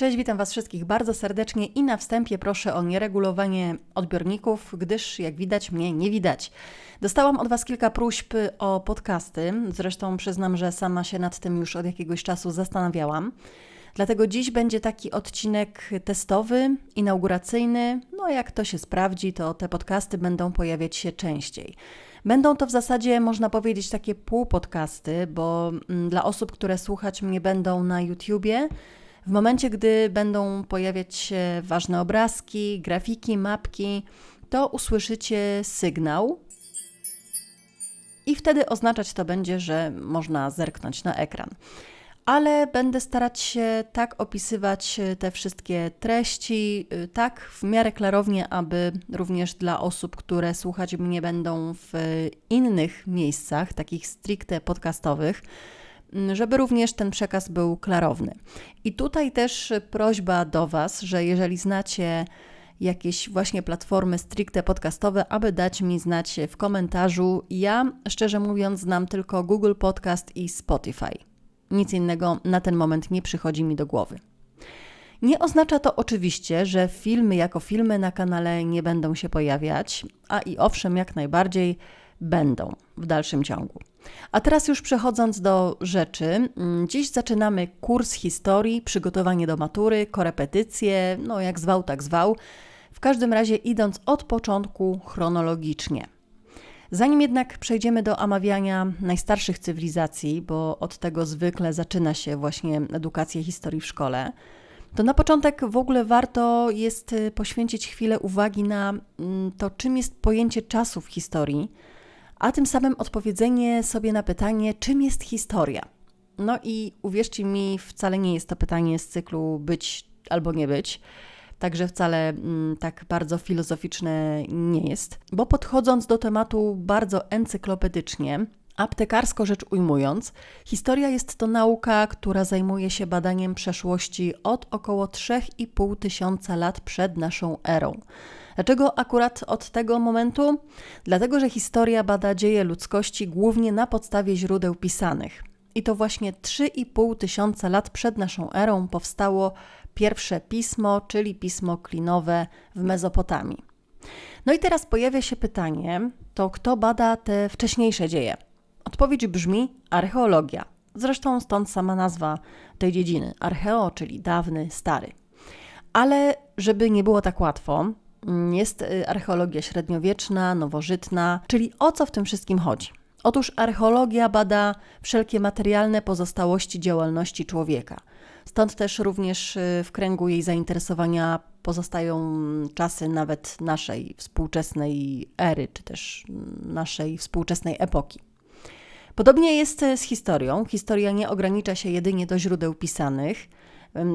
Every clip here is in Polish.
Cześć, witam Was wszystkich bardzo serdecznie i na wstępie proszę o nieregulowanie odbiorników, gdyż jak widać mnie nie widać. Dostałam od Was kilka próśb o podcasty, zresztą przyznam, że sama się nad tym już od jakiegoś czasu zastanawiałam. Dlatego dziś będzie taki odcinek testowy, inauguracyjny. No, jak to się sprawdzi, to te podcasty będą pojawiać się częściej. Będą to w zasadzie, można powiedzieć, takie półpodcasty, bo mm, dla osób, które słuchać mnie będą na YouTubie, w momencie, gdy będą pojawiać się ważne obrazki, grafiki, mapki, to usłyszycie sygnał. I wtedy oznaczać to będzie, że można zerknąć na ekran ale będę starać się tak opisywać te wszystkie treści, y, tak w miarę klarownie, aby również dla osób, które słuchać mnie będą w innych miejscach, takich stricte podcastowych, żeby również ten przekaz był klarowny. I tutaj też prośba do Was, że jeżeli znacie jakieś właśnie platformy stricte podcastowe, aby dać mi znać w komentarzu. Ja, szczerze mówiąc, znam tylko Google Podcast i Spotify. Nic innego na ten moment nie przychodzi mi do głowy. Nie oznacza to oczywiście, że filmy jako filmy na kanale nie będą się pojawiać, a i owszem, jak najbardziej będą w dalszym ciągu. A teraz już przechodząc do rzeczy, mm, dziś zaczynamy kurs historii, przygotowanie do matury, korepetycje, no jak zwał, tak zwał. W każdym razie idąc od początku chronologicznie. Zanim jednak przejdziemy do omawiania najstarszych cywilizacji, bo od tego zwykle zaczyna się właśnie edukacja historii w szkole, to na początek w ogóle warto jest y, poświęcić chwilę uwagi na mm, to, czym jest pojęcie czasu w historii, a tym samym odpowiedzenie sobie na pytanie, czym jest historia. No i uwierzcie mi, wcale nie jest to pytanie z cyklu być albo nie być także wcale mm, tak bardzo filozoficzne nie jest, bo podchodząc do tematu bardzo encyklopedycznie, Aptekarsko rzecz ujmując, historia jest to nauka, która zajmuje się badaniem przeszłości od około 3,5 tysiąca lat przed naszą erą. Dlaczego akurat od tego momentu? Dlatego, że historia bada dzieje ludzkości głównie na podstawie źródeł pisanych. I to właśnie 3,5 tysiąca lat przed naszą erą powstało pierwsze pismo, czyli pismo klinowe w Mezopotamii. No i teraz pojawia się pytanie, to kto bada te wcześniejsze dzieje? Odpowiedź brzmi archeologia. Zresztą stąd sama nazwa tej dziedziny archeo, czyli dawny, stary. Ale żeby nie było tak łatwo, jest y, archeologia średniowieczna, nowożytna, czyli o co w tym wszystkim chodzi? Otóż archeologia bada wszelkie materialne pozostałości działalności człowieka. Stąd też również y, w kręgu jej zainteresowania pozostają czasy nawet naszej współczesnej ery, czy też naszej współczesnej epoki. Podobnie jest z historią. Historia nie ogranicza się jedynie do źródeł pisanych.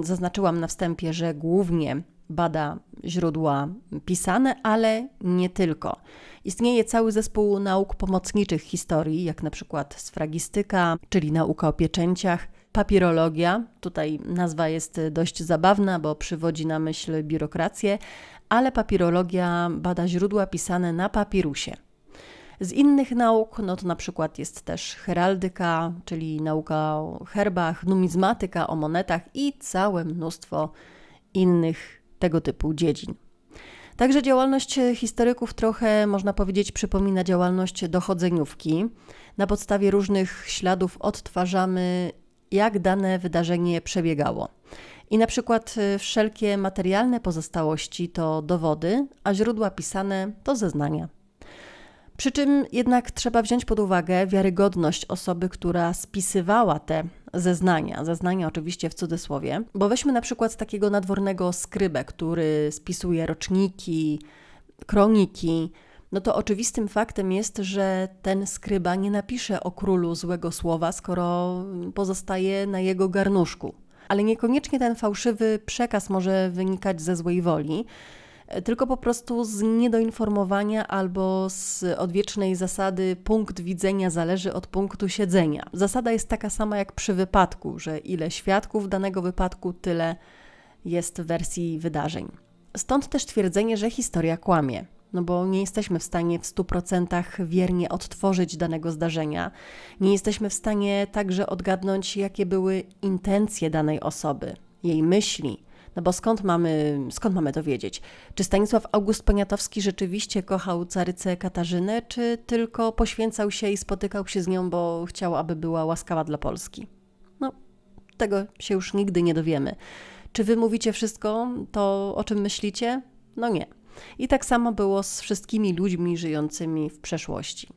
Zaznaczyłam na wstępie, że głównie bada źródła pisane, ale nie tylko. Istnieje cały zespół nauk pomocniczych historii, jak na przykład sfragistyka, czyli nauka o pieczęciach, papirologia. Tutaj nazwa jest dość zabawna, bo przywodzi na myśl biurokrację, ale papirologia bada źródła pisane na papirusie. Z innych nauk, no to na przykład jest też heraldyka, czyli nauka o herbach, numizmatyka, o monetach i całe mnóstwo innych tego typu dziedzin. Także działalność historyków trochę, można powiedzieć, przypomina działalność dochodzeniówki. Na podstawie różnych śladów odtwarzamy, jak dane wydarzenie przebiegało. I na przykład y, wszelkie materialne pozostałości to dowody, a źródła pisane to zeznania. Przy czym jednak trzeba wziąć pod uwagę wiarygodność osoby, która spisywała te zeznania. Zeznania oczywiście w cudzysłowie, bo weźmy na przykład takiego nadwornego skrybę, który spisuje roczniki, kroniki. No to oczywistym faktem jest, że ten skryba nie napisze o królu złego słowa, skoro pozostaje na jego garnuszku. Ale niekoniecznie ten fałszywy przekaz może wynikać ze złej woli tylko po prostu z niedoinformowania albo z odwiecznej zasady punkt widzenia zależy od punktu siedzenia. Zasada jest taka sama jak przy wypadku, że ile świadków danego wypadku, tyle jest wersji wydarzeń. Stąd też twierdzenie, że historia kłamie. No bo nie jesteśmy w stanie w 100% wiernie odtworzyć danego zdarzenia. Nie jesteśmy w stanie także odgadnąć, jakie były intencje danej osoby, jej myśli, No bo skąd mamy, skąd mamy to wiedzieć? Czy Stanisław August Poniatowski rzeczywiście kochał carycę Katarzynę, czy tylko poświęcał się i spotykał się z nią, bo chciał, aby była łaskawa dla Polski? No, tego się już nigdy nie dowiemy. Czy wy mówicie wszystko to, o czym myślicie? No nie. I tak samo było z wszystkimi ludźmi żyjącymi w przeszłości.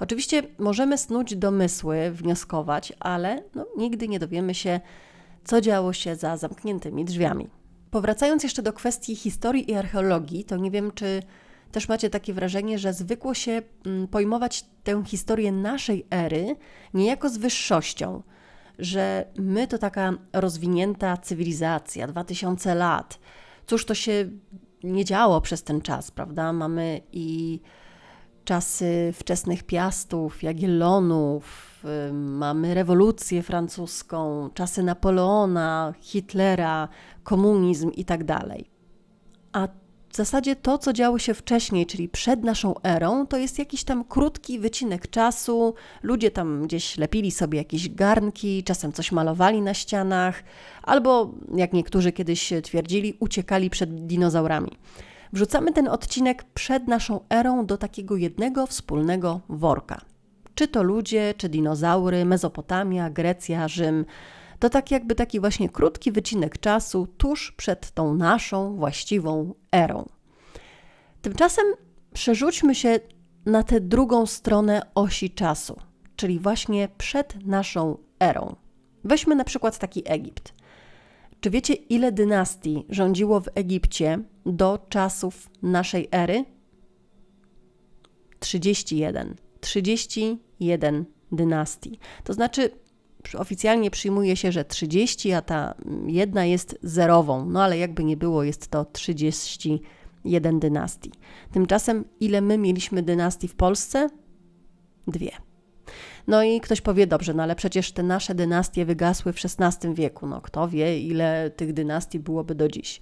Oczywiście możemy snuć domysły, wnioskować, ale no, nigdy nie dowiemy się, co działo się za zamkniętymi drzwiami. Powracając jeszcze do kwestii historii i archeologii, to nie wiem, czy też macie takie wrażenie, że zwykło się mm, pojmować tę historię naszej ery niejako z wyższością, że my to taka rozwinięta cywilizacja, 2000 lat. Cóż to się nie działo przez ten czas, prawda? Mamy i czasy wczesnych Piastów, Jagiellonów, mamy rewolucję francuską, czasy Napoleona, Hitlera, komunizm i tak. A w zasadzie to, co działo się wcześniej, czyli przed naszą erą, to jest jakiś tam krótki wycinek czasu. Ludzie tam gdzieś lepili sobie jakieś garnki, czasem coś malowali na ścianach, albo, jak niektórzy kiedyś twierdzili, uciekali przed dinozaurami. Wrzucamy ten odcinek przed naszą erą do takiego jednego wspólnego worka. Czy to ludzie, czy dinozaury, Mezopotamia, Grecja, Rzym. To tak jakby taki właśnie krótki wycinek czasu tuż przed tą naszą właściwą erą. Tymczasem przerzućmy się na tę drugą stronę osi czasu, czyli właśnie przed naszą erą. Weźmy na przykład taki Egipt. Czy wiecie, ile dynastii rządziło w Egipcie do czasów naszej ery? 31. 31 dynastii. To znaczy, oficjalnie przyjmuje się, że 30, a ta jedna jest zerową, no ale jakby nie było, jest to 31 dynastii. Tymczasem, ile my mieliśmy dynastii w Polsce? Dwie. No i ktoś powie, dobrze, no ale przecież te nasze dynastie wygasły w XVI wieku. No kto wie, ile tych dynastii byłoby do dziś.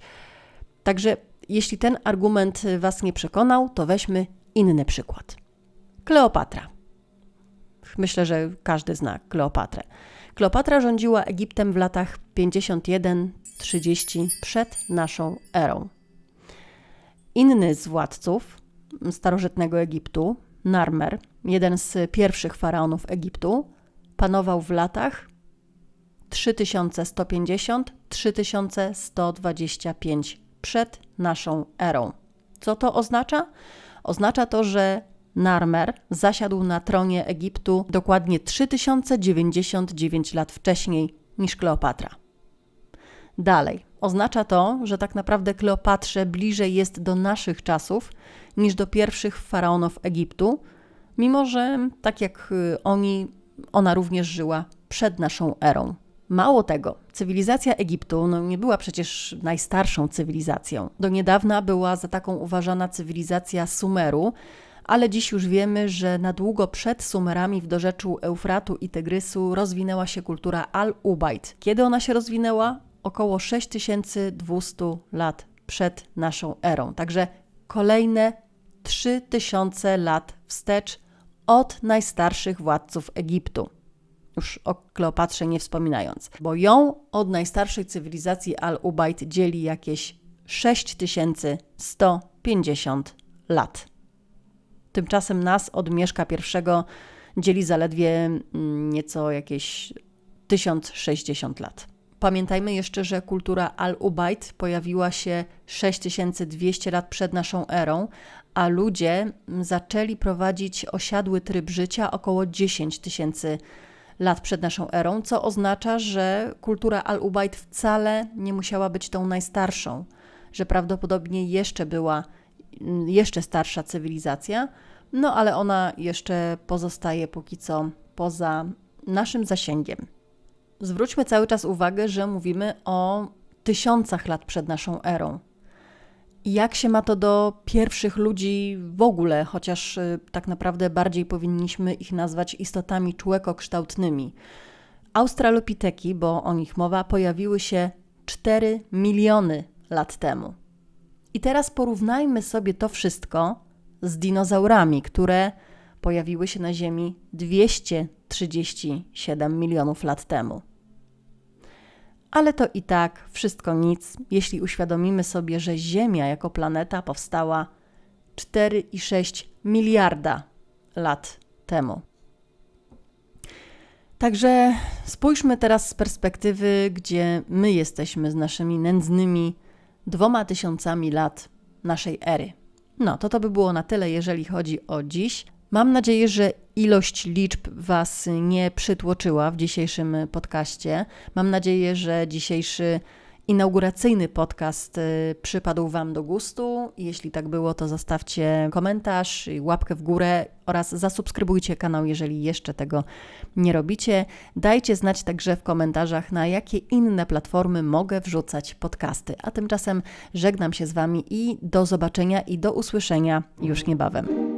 Także jeśli ten argument Was nie przekonał, to weźmy inny przykład. Kleopatra. Myślę, że każdy zna Kleopatrę. Kleopatra rządziła Egiptem w latach 51-30 przed naszą erą. Inny z władców starożytnego Egiptu, Narmer, jeden z pierwszych faraonów Egiptu, panował w latach 3150-3125 przed naszą erą. Co to oznacza? Oznacza to, że Narmer zasiadł na tronie Egiptu dokładnie 3099 lat wcześniej niż Kleopatra. Dalej, oznacza to, że tak naprawdę Kleopatrze bliżej jest do naszych czasów niż do pierwszych faraonów Egiptu, mimo że tak jak y, oni, ona również żyła przed naszą erą. Mało tego, cywilizacja Egiptu no, nie była przecież najstarszą cywilizacją. Do niedawna była za taką uważana cywilizacja Sumeru, ale dziś już wiemy, że na długo przed Sumerami w dorzeczu Eufratu i Tygrysu rozwinęła się kultura Al-Ubaid. Kiedy ona się rozwinęła? Około 6200 lat przed naszą erą. Także kolejne 3000 lat wstecz od najstarszych władców Egiptu. Już o Kleopatrze nie wspominając, bo ją od najstarszej cywilizacji Al-Ubaid dzieli jakieś 6150 lat. Tymczasem nas od Mieszka I dzieli zaledwie mm, nieco jakieś 1060 lat. Pamiętajmy jeszcze, że kultura Al-Ubaid pojawiła się 6200 lat przed naszą erą, a ludzie zaczęli prowadzić osiadły tryb życia około 10 tysięcy lat przed naszą erą, co oznacza, że kultura Al-Ubaid wcale nie musiała być tą najstarszą, że prawdopodobnie jeszcze była jeszcze starsza cywilizacja, no ale ona jeszcze pozostaje póki co poza naszym zasięgiem. Zwróćmy cały czas uwagę, że mówimy o tysiącach lat przed naszą erą. Jak się ma to do pierwszych ludzi w ogóle, chociaż y, tak naprawdę bardziej powinniśmy ich nazwać istotami człekokształtnymi. Australopiteki, bo o nich mowa, pojawiły się 4 miliony lat temu. I teraz porównajmy sobie to wszystko z dinozaurami, które pojawiły się na Ziemi 237 milionów lat temu. Ale to i tak wszystko nic, jeśli uświadomimy sobie, że Ziemia jako planeta powstała 4,6 miliarda lat temu. Także spójrzmy teraz z perspektywy, gdzie my jesteśmy z naszymi nędznymi dwoma tysiącami lat naszej ery. No, to to by było na tyle, jeżeli chodzi o dziś. Mam nadzieję, że ilość liczb Was nie przytłoczyła w dzisiejszym podcaście. Mam nadzieję, że dzisiejszy inauguracyjny podcast y, przypadł Wam do gustu. Jeśli tak było, to zostawcie komentarz, łapkę w górę oraz zasubskrybujcie kanał, jeżeli jeszcze tego nie robicie. Dajcie znać także w komentarzach, na jakie inne platformy mogę wrzucać podcasty. A tymczasem żegnam się z Wami i do zobaczenia i do usłyszenia już niebawem.